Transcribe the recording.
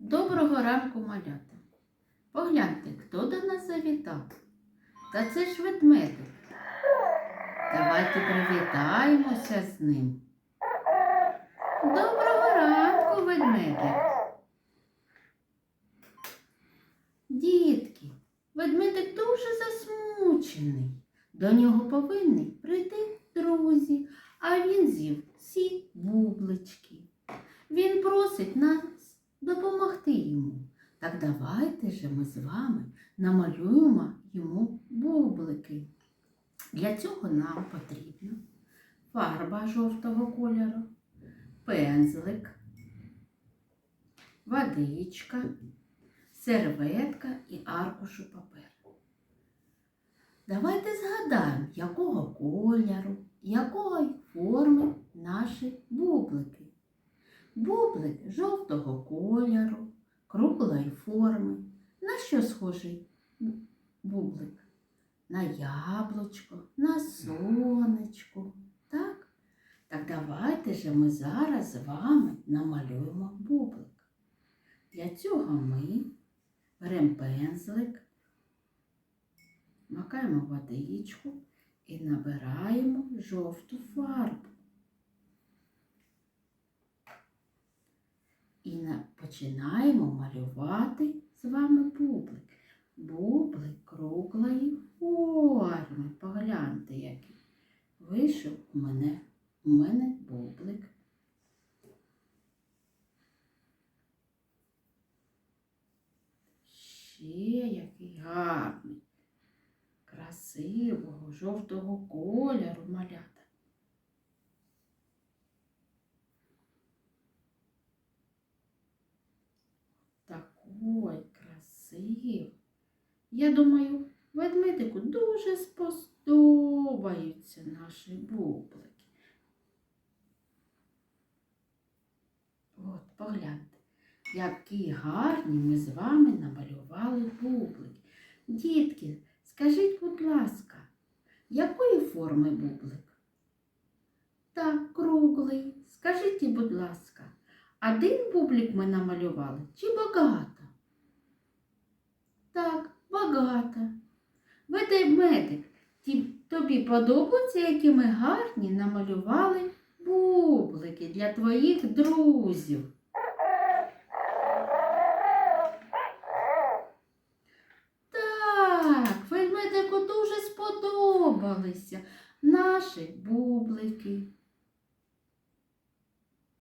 Доброго ранку, малята. Погляньте, хто до нас завітав. Та це ж ведмедик. Давайте привітаємося з ним. Доброго ранку, ведмедик. Дітки, ведмедик дуже засмучений. До нього повинні прийти друзі, а він з'їв всі бублички. Він просить нас допомогти йому. Так давайте же ми з вами намалюємо йому бублики. Для цього нам потрібна фарба жовтого кольору, пензлик, водичка, серветка і аркушу паперу. Давайте згадаємо, якого кольору, якої форми наші. Бублик жовтого кольору, круглої форми. На що схожий бублик? На яблучко, на сонечко. Так? Так давайте же ми зараз з вами намалюємо бублик. Для цього ми беремо пензлик, макаємо водичку і набираємо жовту фарбу. І на- починаємо малювати з вами бублик. Бублик круглої форми. Погляньте, який. Вийшов у мене, у мене бублик. Ще який гарний, красивого, жовтого кольору малята. Такой красивий. Я думаю, ведмедику дуже сподобаються наші бублики. От, погляньте, які гарні ми з вами намалювали бублики. Дітки, скажіть, будь ласка, якої форми бублик? Так, круглий. Скажіть, будь ласка, один бублик ми намалювали чи багато? Так, багато. Ведмедик, ті- тобі подобається, які ми гарні намалювали бублики для твоїх друзів? Так, ведмедику дуже сподобалися наші бублики.